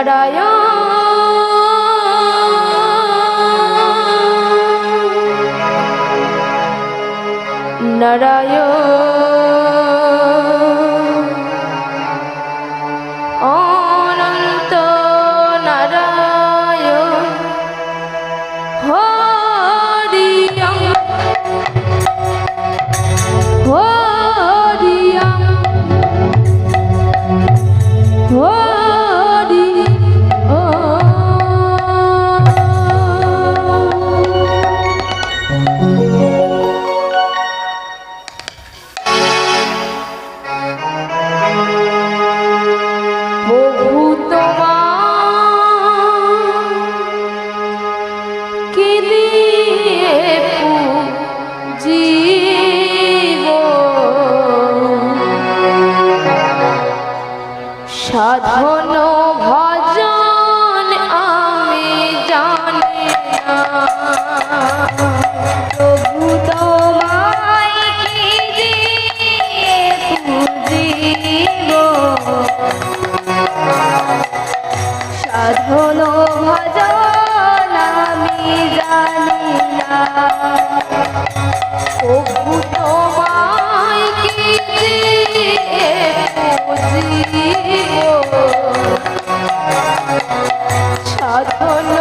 নারায়ণ নারায়ণ সাধন ভজন আমি জানি প্রভু তোমায় কি দিয়ে পূজিব? সাধন ভজন আমি জানি না। প্রভু তোমায় সাধন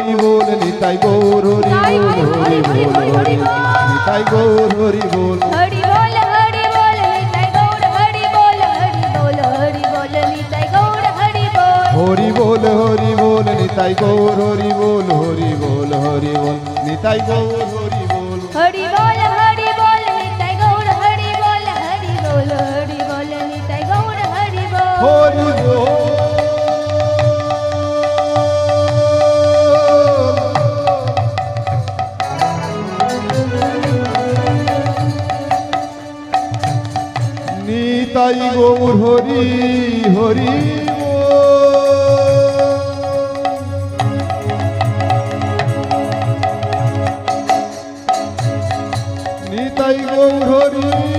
hori bol nitai gaur bol hori bol hori bol nitai bol hori bol hori bol nitai bol hori bol hori bol nitai bol hori bol hori bol nitai bol hori bol hori bol nitai bol hori bol Hori bol, hori bol, nitai bol. Nitai Gour Hari Hari Nitai Gour Hari.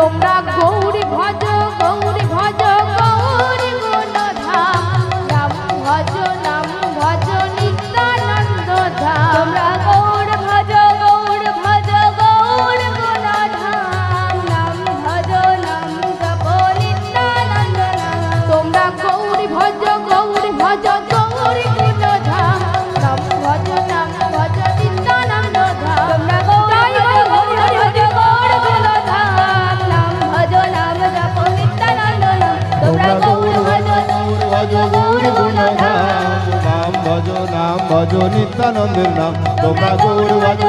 তোমরা গৌরী নিত্যানন্দের নাম তোমরা গৌরবাজ